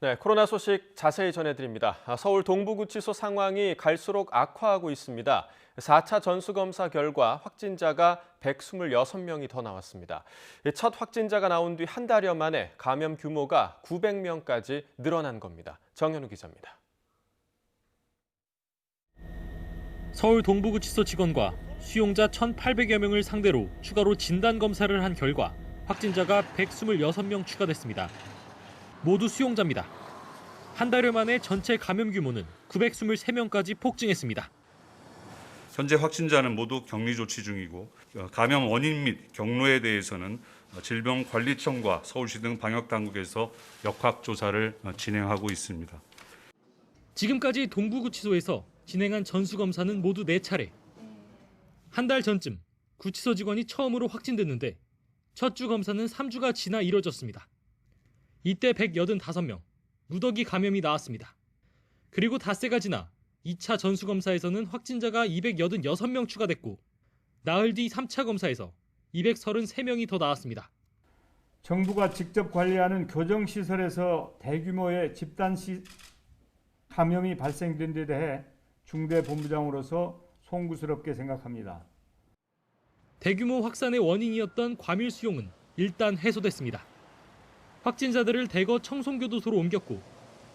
네, 코로나 소식 자세히 전해드립니다. 아, 서울 동부구치소 상황이 갈수록 악화하고 있습니다. 4차 전수검사 결과 확진자가 126명이 더 나왔습니다. 첫 확진자가 나온 뒤 한 달여 만에 감염 규모가 900명까지 늘어난 겁니다. 정현우 기자입니다. 서울 동부구치소 직원과 수용자 1,800여 명을 상대로 추가로 진단 검사를 한 결과 확진자가 126명 추가됐습니다. 모두 수용자입니다. 한 달여 만에 전체 감염 규모는 923명까지 폭증했습니다. 현재 확진자는 모두 격리 조치 중이고 어, 감염 원인 및 경로에 대해서는 어, 질병관리청과 서울시 등 방역 당국에서 역학 조사를 어, 진행하고 있습니다. 지금까지 동부구치소에서 진행한 전수 검사는 모두 4차례. 한 달 전쯤 구치소 직원이 처음으로 확진됐는데 첫 주 검사는 3주가 지나 이뤄졌습니다. 이때 185명, 무더기 감염이 나왔습니다. 그리고 닷새가 지나 2차 전수검사에서는 확진자가 286명 추가됐고 나흘 뒤 3차 검사에서 233명이 더 나왔습니다. 정부가 직접 관리하는 교정시설에서 대규모의 집단 시 감염이 발생된 데 대해 중대 본부장으로서 송구스럽게 생각합니다. 대규모 확산의 원인이었던 과밀 수용은 일단 해소됐습니다. 확진자들을 대거 청송교도소로 옮겼고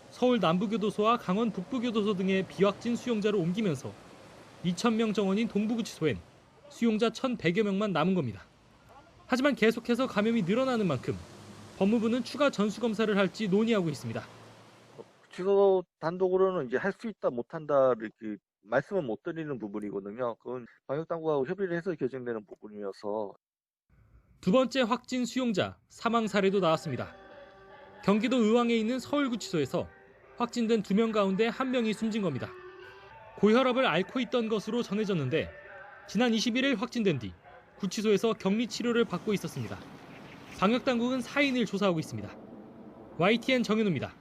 서울 남부교도소와 강원 북부교도소 등의 비확진 수용자로 옮기면서 2,000명 정원인 동부구치소엔 수용자 1,100여 명만 남은 겁니다. 하지만 계속해서 감염이 늘어나는 만큼 법무부는 추가 전수검사를 할지 논의하고 있습니다. 취소 단독으로는 이제 할 수 있다 못한다 이렇게 말씀은 못 드리는 부분이거든요. 그건 방역 당국하고 협의를 해서 결정되는 부분이어서 두 번째 확진 수용자 사망 사례도 나왔습니다. 경기도 의왕에 있는 서울구치소에서 확진된 두 명 가운데 한 명이 숨진 겁니다. 고혈압을 앓고 있던 것으로 전해졌는데 지난 21일 확진된 뒤 구치소에서 격리 치료를 받고 있었습니다. 방역 당국은 사인을 조사하고 있습니다. YTN 정현우입니다.